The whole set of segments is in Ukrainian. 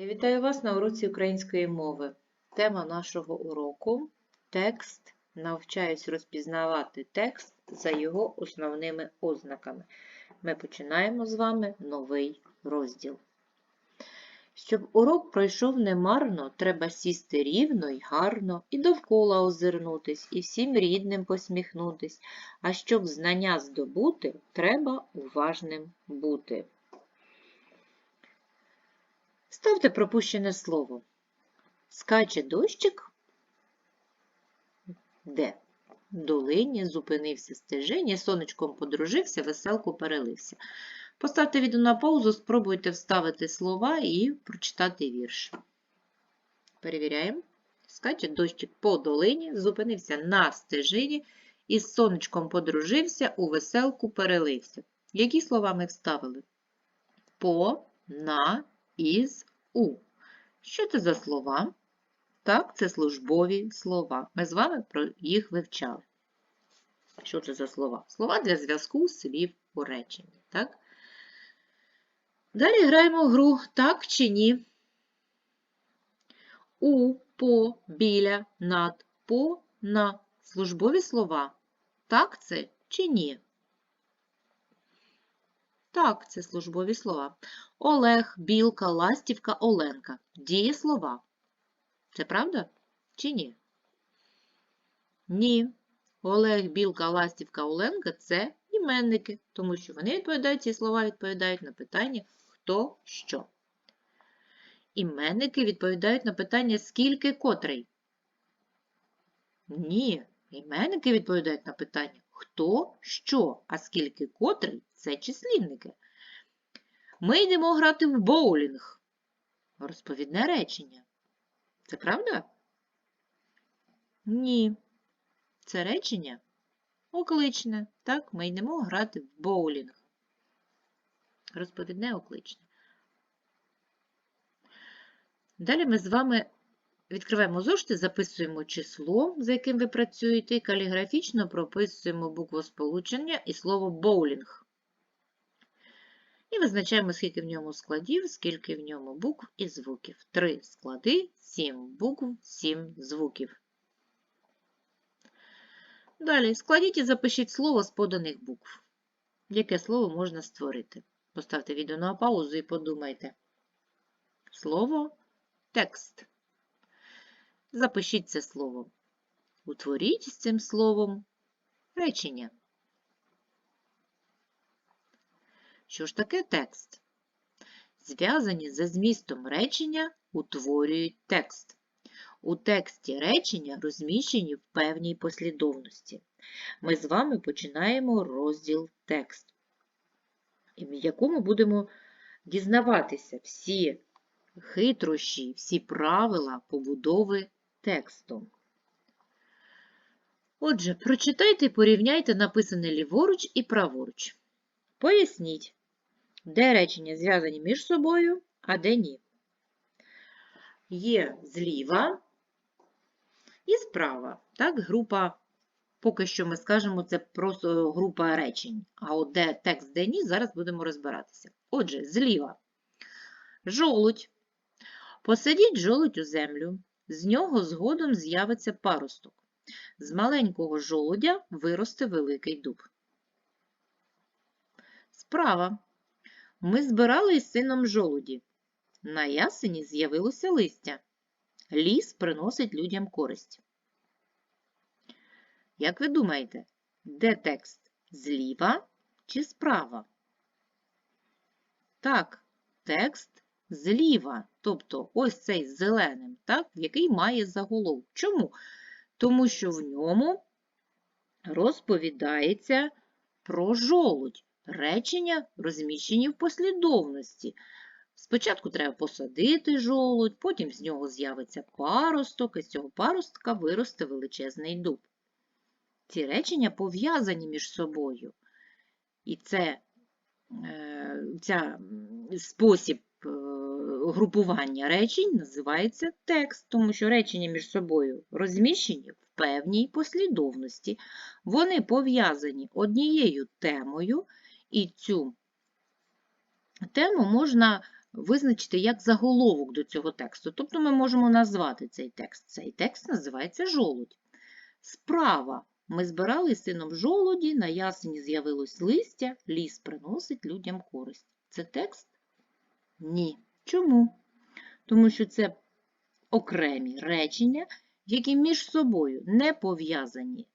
Я вітаю вас на уроці української мови. Тема нашого уроку текст. Навчаюсь розпізнавати текст за його основними ознаками. Ми починаємо з вами новий розділ. Щоб урок пройшов немарно, треба сісти рівно й гарно, і довкола озирнутись, і всім рідним посміхнутись. А щоб знання здобути, треба уважним бути. Ставте пропущене слово. Скаче дощик. Де? Долині зупинився стежині, сонечком подружився, веселку перелився. Поставте відео на паузу, спробуйте вставити слова і прочитати вірш. Перевіряємо. Скаче дощик по долині, зупинився на стежині і з сонечком подружився, у веселку перелився. Які слова ми вставили? По, на, із, у. Що це за слова? Так, це службові слова. Ми з вами про їх вивчали. Що це за слова? Слова для зв'язку слів у реченні. Так? Далі граємо гру так чи ні. У, по, біля, над, по, на. Службові слова. Так це чи ні? Так, це службові слова. Олег, Білка, Ластівка, Оленка. Дієслова. Це правда чи ні? Ні. Олег, Білка, Ластівка, Оленка це іменники, тому що вони відповідають, ці слова відповідають на питання хто що. Іменники відповідають на питання скільки котрий. Ні. Іменники відповідають на питання хто що, а скільки котрий це числівники. Ми йдемо грати в боулінг. Розповідне речення. Це правда? Ні. Це речення окличне. Так, ми йдемо грати в боулінг. Розповідне окличне. Далі ми з вами відкриваємо зошити, записуємо число, за яким ви працюєте, і каліграфічно прописуємо букву сполучення і слово боулінг. І визначаємо, скільки в ньому складів, скільки в ньому букв і звуків. Три склади, сім букв, сім звуків. Далі складіть і запишіть слово з поданих букв. Яке слово можна створити? Поставте відео на паузу і подумайте. Слово текст. Запишіть це слово. Утворіть з цим словом речення. Що ж таке текст? Зв'язані за змістом речення утворюють текст. У тексті речення розміщені в певній послідовності. Ми з вами починаємо розділ текст, в якому будемо дізнаватися всі хитрощі, всі правила побудови тексту. Отже, прочитайте і порівняйте написане ліворуч і праворуч. Поясніть, де речення зв'язані між собою, а де ні. Є зліва і справа. Так, група, поки що ми скажемо, це просто група речень. А от де текст, де ні, зараз будемо розбиратися. Отже, зліва. Жолудь. Посадіть жолудь у землю, з нього згодом з'явиться паросток. З маленького жолудя виросте великий дуб. Справа. Ми збирали із сином жолуді. На ясені з'явилося листя. Ліс приносить людям користь. Як ви думаєте, де текст? Зліва чи справа? Так, текст зліва, тобто ось цей з зеленим, так, який має заголовок. Чому? Тому що в ньому розповідається про жолудь. Речення розміщені в послідовності. Спочатку треба посадити жолудь, потім з нього з'явиться паросток, і з цього паростка виросте величезний дуб. Ці речення пов'язані між собою. І це, е, ця спосіб групування речень називається текст, тому що речення між собою розміщені в певній послідовності. Вони пов'язані однією темою, і цю тему можна визначити як заголовок до цього тексту. Тобто ми можемо назвати цей текст. Цей текст називається жолудь. Справа. Ми збирали сином жолоді, на ясені з'явилось листя, ліс приносить людям користь. Це текст? Ні. Чому? Тому що це окремі речення, які між собою не пов'язані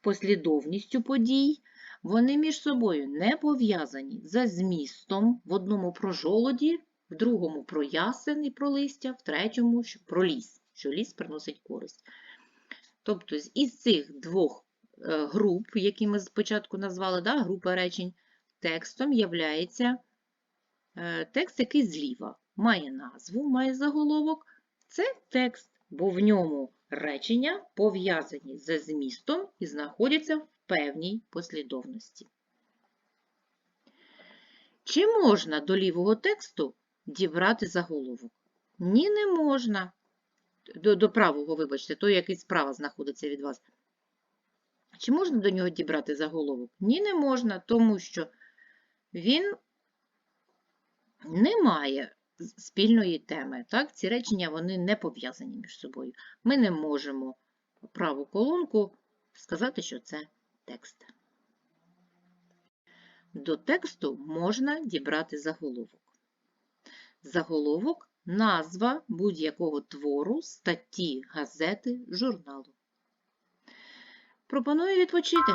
послідовністю подій, вони між собою не пов'язані за змістом в одному про жолоді, в другому про ясен і про листя, в третьому про ліс, що ліс приносить користь. Тобто із цих двох е, груп, які ми спочатку назвали, да, група речень, текстом являється е, текст, який зліва має назву, має заголовок. Це текст, бо в ньому речення пов'язані за змістом і знаходяться в певній послідовності. Чи можна до лівого тексту дібрати заголовок? Ні, не можна. До, до правого, вибачте, той, який справа знаходиться від вас. Чи можна до нього дібрати заголовок? Ні, не можна, тому що він не має спільної теми. Так? Ці речення вони не пов'язані між собою. Ми не можемо праву колонку сказати, що це текст. До тексту можна дібрати заголовок. Заголовок назва будь-якого твору, статті, газети, журналу. Пропоную відпочити.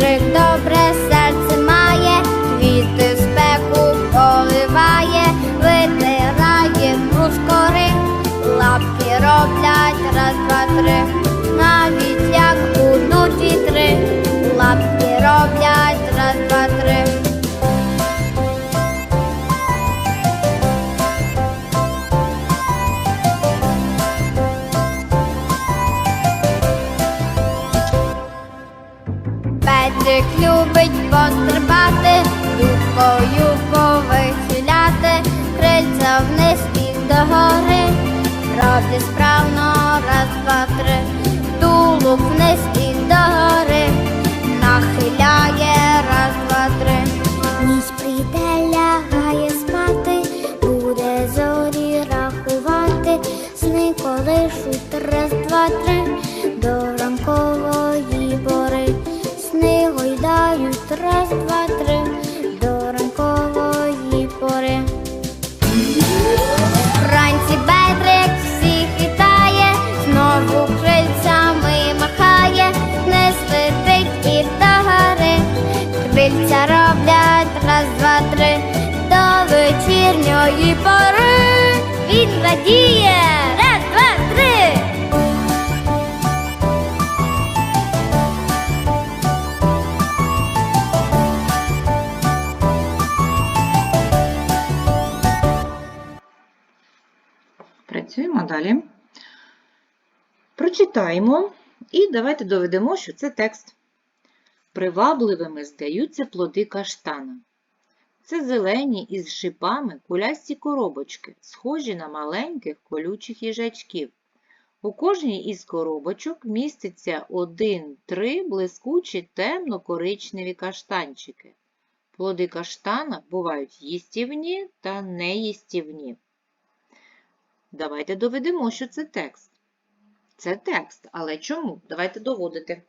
Петрик добре серце має, квіти спеку поливає, витирає брускори, лапки роблять раз, два, три. Навіть як будуть вітри, пострибати, дубкою повихиляти, крильця вниз і догори, робить справно раз, два, три, тулуб вниз і догори, нахиляє Крильця роблять раз, два, три, до вечірньої пори. Він радіє, раз, два, три. Працюємо далі. Прочитаємо і давайте доведемо, що це текст. Привабливими здаються плоди каштана. Це зелені із шипами кулясті коробочки, схожі на маленьких колючих їжачків. У кожній із коробочок міститься один-три блискучі темно-коричневі каштанчики. Плоди каштана бувають їстівні та неїстівні. Давайте доведемо, що це текст. Це текст, але чому? Давайте доводити.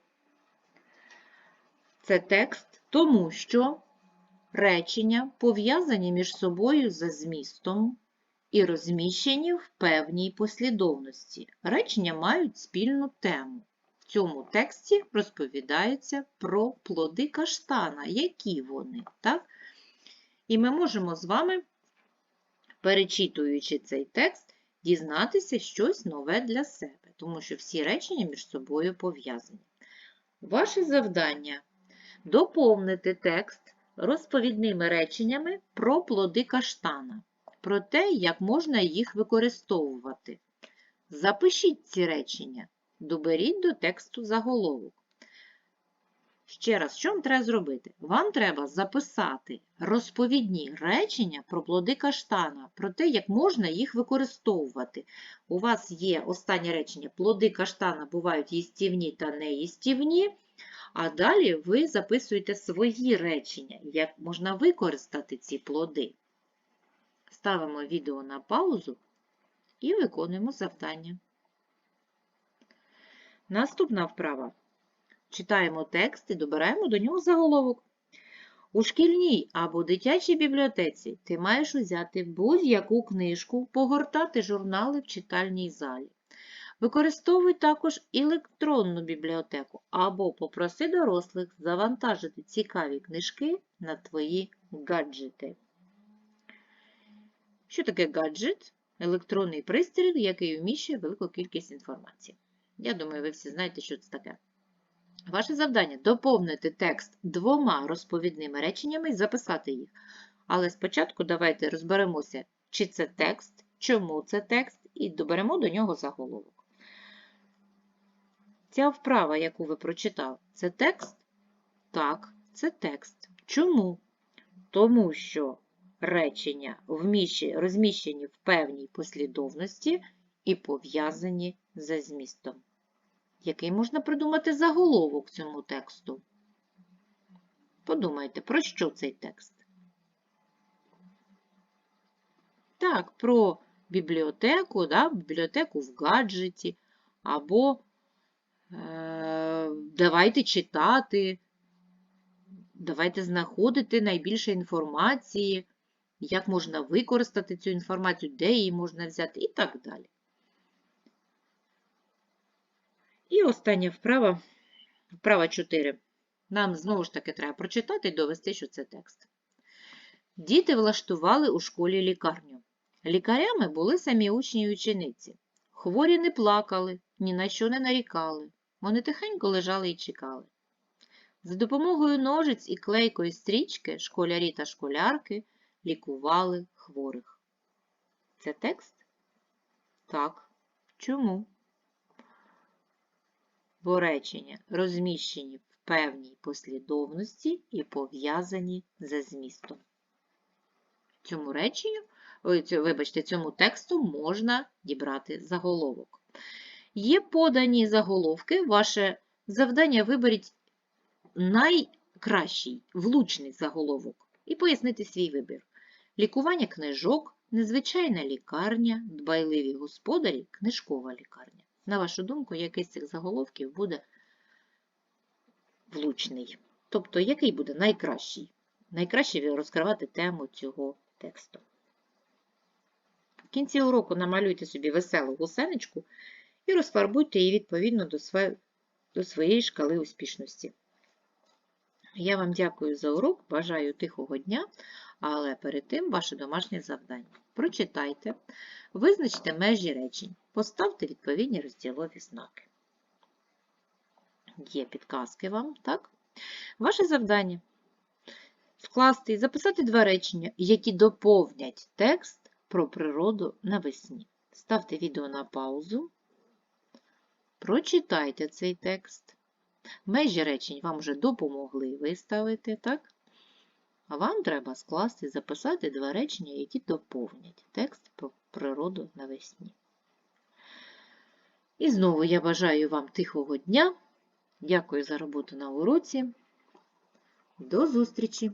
Це текст, тому що речення пов'язані між собою за змістом і розміщені в певній послідовності. Речення мають спільну тему. В цьому тексті розповідається про плоди каштана, які вони. Так? І ми можемо з вами, перечитуючи цей текст, дізнатися щось нове для себе, тому що всі речення між собою пов'язані. Ваше завдання доповнити текст розповідними реченнями про плоди каштана, про те, як можна їх використовувати. Запишіть ці речення, доберіть до тексту заголовок. Ще раз, що вам треба зробити? Вам треба записати розповідні речення про плоди каштана, про те, як можна їх використовувати. У вас є останнє речення: плоди каштана бувають їстівні та неїстівні. А далі ви записуєте свої речення, як можна використати ці плоди. Ставимо відео на паузу і виконуємо завдання. Наступна вправа. Читаємо текст і добираємо до нього заголовок. У шкільній або дитячій бібліотеці ти маєш узяти будь-яку книжку, погортати журнали в читальній залі. Використовуй також електронну бібліотеку або попроси дорослих завантажити цікаві книжки на твої гаджети. Що таке гаджет? Електронний пристрій, який вміщує велику кількість інформації. Я думаю, ви всі знаєте, що це таке. Ваше завдання доповнити текст двома розповідними реченнями і записати їх. Але спочатку давайте розберемося, чи це текст, чому це текст, і доберемо до нього заголовок. Ця вправа, яку ви прочитали, це текст? Так, це текст. Чому? Тому що речення розміщені в певній послідовності і пов'язані за змістом. Який можна придумати заголовок цьому тексту? Подумайте, про що цей текст? Так, про бібліотеку, да, бібліотеку в гаджеті, або давайте читати, давайте знаходити найбільше інформації, як можна використати цю інформацію, де її можна взяти і так далі. І остання вправа, вправа 4. Нам знову ж таки треба прочитати і довести, що це текст. Діти влаштували у школі лікарню. Лікарями були самі учні і учениці. Хворі не плакали, ні на що не нарікали. Вони тихенько лежали і чекали. За допомогою ножиць і клейкої стрічки школярі та школярки лікували хворих. Це текст? Так. Чому? Бо речення розміщені в певній послідовності і пов'язані за змістом. Цьому реченню, вибачте, цьому тексту можна дібрати заголовок. Є подані заголовки, ваше завдання виберіть найкращий, влучний заголовок і пояснити свій вибір. Лікування книжок, незвичайна лікарня, дбайливі господарі, книжкова лікарня. На вашу думку, який з цих заголовків буде влучний? Тобто, який буде найкращий? Найкраще розкривати тему цього тексту. В кінці уроку намалюйте собі веселу гусеничку і розфарбуйте її відповідно до своєї, шкали успішності. Я вам дякую за урок, бажаю тихого дня, але перед тим ваше домашнє завдання. Прочитайте, визначте межі речень, поставте відповідні розділові знаки. Є підказки вам, так? Ваше завдання скласти і записати два речення, які доповнять текст про природу навесні. Ставте відео на паузу, прочитайте цей текст. Межі речень вам вже допомогли виставити, так? А вам треба скласти і записати два речення, які доповнять текст про природу навесні. І знову я бажаю вам тихого дня. Дякую за роботу на уроці. До зустрічі!